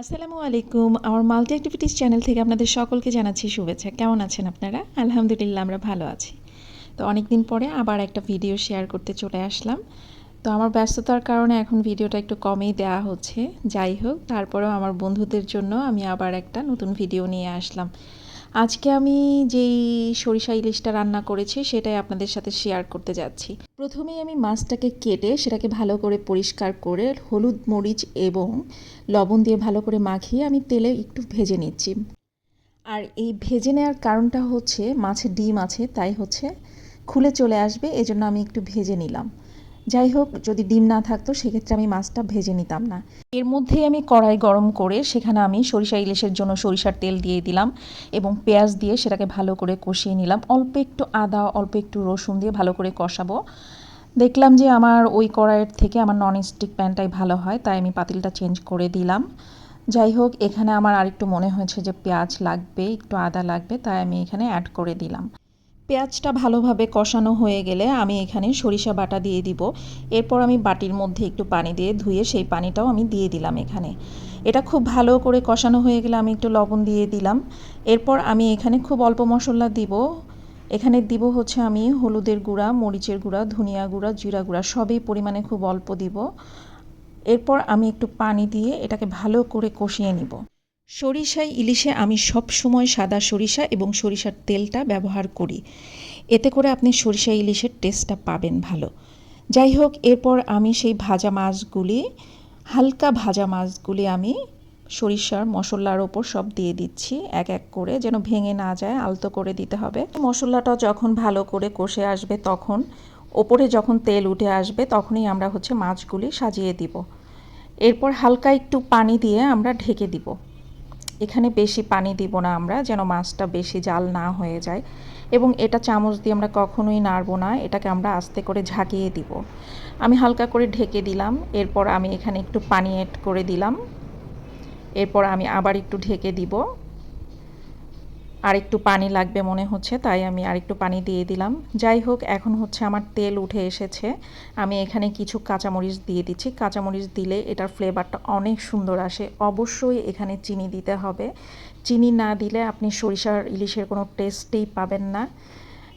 আসসালামু আলাইকুম। আমার মাল্টি অ্যাক্টিভিটিস চ্যানেল থেকে আপনাদের সকলকে জানাচ্ছি শুভেচ্ছা। কেমন আছেন আপনারা? আলহামদুলিল্লাহ, আমরা ভালো আছি। তো অনেক দিন পরে আবার একটা ভিডিও শেয়ার করতে চলে আসলাম। তো আমার ব্যস্ততার কারণে এখন ভিডিওটা একটু কমেই দেওয়া হচ্ছে। যাই হোক, তারপরেও আমার বন্ধুদের জন্য আমি আবার একটা নতুন ভিডিও নিয়ে আসলাম। আজকে আমি যেই সরিষা ইলিশটা রান্না করেছি, সেটাই আপনাদের সাথে শেয়ার করতে যাচ্ছি। প্রথমেই আমি মাছটাকে কেটে সেটাকে ভালো করে পরিষ্কার করে হলুদ মরিচ এবং লবণ দিয়ে ভালো করে মাখিয়ে আমি তেলে একটু ভেজে নিচ্ছি। আর এই ভেজে নেওয়ার কারণটা হচ্ছে মাছের ডিম আছে, তাই হচ্ছে খুলে চলে আসবে, এজন্য আমি একটু ভেজে নিলাম। যাই হোক যদি ডিম না থাকতো, সেক্ষেত্রে আমি মাছটা ভেজে নিতাম না। এর মধ্যেই আমি কড়াই গরম করে, সেখানে আমি সরিষা ইলিশের জন্য সরিষার তেল দিয়ে দিলাম এবং পেঁয়াজ দিয়ে সেটাকে ভালো করে কষিয়ে নিলাম। অল্প একটু আদা, অল্প একটু রসুন দিয়ে ভালো করে কষাবো। দেখলাম যে আমার ওই কড়াইয়ের থেকে আমার নন স্টিক প্যানটাই ভালো হয়, তাই আমি পাতিলটা চেঞ্জ করে দিলাম। যাই হোক এখানে আমার আরেকটু মনে হয়েছে যে পেঁয়াজ লাগবে, একটু আদা লাগবে, তাই আমি এখানে অ্যাড করে দিলাম। পেঁয়াজটা ভালোভাবে কষানো হয়ে গেলে আমি এখানে সরিষা বাটা দিয়ে দিব। এরপর আমি বাটির মধ্যে একটু পানি দিয়ে ধুয়ে সেই পানিটাও আমি দিয়ে দিলাম এখানে। এটা খুব ভালো করে কষানো হয়ে গেলে আমি একটু লবণ দিয়ে দিলাম। এরপর আমি এখানে খুব অল্প মশলা দিব। এখানে দিব হচ্ছে আমি হলুদের গুঁড়া, মরিচের গুঁড়া, ধনিয়া গুঁড়া, জিরা গুঁড়া, সবই পরিমাণে খুব অল্প দিব। এরপর আমি একটু পানি দিয়ে এটাকে ভালো করে কষিয়ে নিব। সরিষায় ইলিশে আমি সব সময় সাদা সরিষা এবং সরিষার তেলটা ব্যবহার করি। এতে করে আপনি সরিষা ইলিশের টেস্টটা পাবেন ভালো। যাই হোক, এরপর আমি সেই ভাজা মাছগুলি, হালকা ভাজা মাছগুলি আমি সরিষার মশলার ওপর সব দিয়ে দিচ্ছি, এক এক করে যেন ভেঙে না যায়, আলতো করে দিতে হবে। মশলাটা যখন ভালো করে কষে আসবে তখন, ওপরে যখন তেল উঠে আসবে তখনই আমরা হচ্ছে মাছগুলি সাজিয়ে দিব। এরপর হালকা একটু পানি দিয়ে আমরা ঢেকে দিব। এখানে বেশি পানি দিব না আমরা, যেন মাছটা বেশি জাল না হয়ে যায়। এবং এটা চামচ দিয়ে আমরা কখনোই নাড়বো না, এটাকে আমরা আস্তে করে ঝাঁকিয়ে দিব। আমি হালকা করে ঢেকে দিলাম, এরপর আমি এখানে একটু পানি অ্যাড করে দিলাম। এরপর আমি আবার একটু ঢেকে দিব। আর একটু পানি লাগবে মনে হচ্ছে, তাই আমি আর একটু পানি দিয়ে দিলাম। যাই হোক, এখন হচ্ছে আমার তেল উঠে এসেছে। আমি এখানে কিছু কাঁচামরিচ দিয়ে দিচ্ছি। কাঁচামরিচ দিলে এটার ফ্লেভারটা অনেক সুন্দর আসে। অবশ্যই এখানে চিনি দিতে হবে। চিনি না দিলে আপনি সরিষার ইলিশের কোনো টেস্টেই পাবেন না।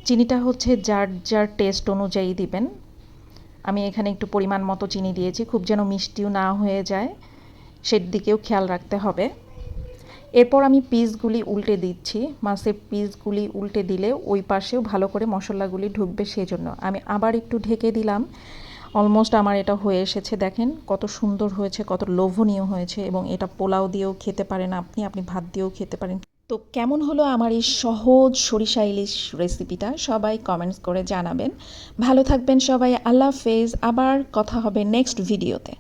চিনিটা হচ্ছে যার যার টেস্ট অনুযায়ী দিবেন। আমি এখানে একটু পরিমাণ মতো চিনি দিয়েছি, খুব যেন মিষ্টিও না হয়ে যায়। সেদিকেও খেয়াল রাখতে হবে। এরপর আমি পিসগুলি উল্টে দিচ্ছি। মাছের পিসগুলি উল্টে দিলে ওই পাশেও ভালো করে মশলাগুলি ঢুকবে সেজন্য। আমি আবার একটু ঢেকে দিলাম। অলমোস্ট আমার এটা হয়ে এসেছে। দেখেন কত সুন্দর হয়েছে, কত লোভনীয় হয়েছে এবং এটা পোলাও দিয়েও খেতে পারেন আপনি আপনি ভাত দিয়েও খেতে পারেন। তো কেমন হলো আমার এই সহজ সরিষা ইলিশ রেসিপিটা? সবাই কমেন্টস করে জানাবেন। ভালো থাকবেন সবাই। আল্লাহ হাফেজ। আবার কথা হবে নেক্সট ভিডিওতে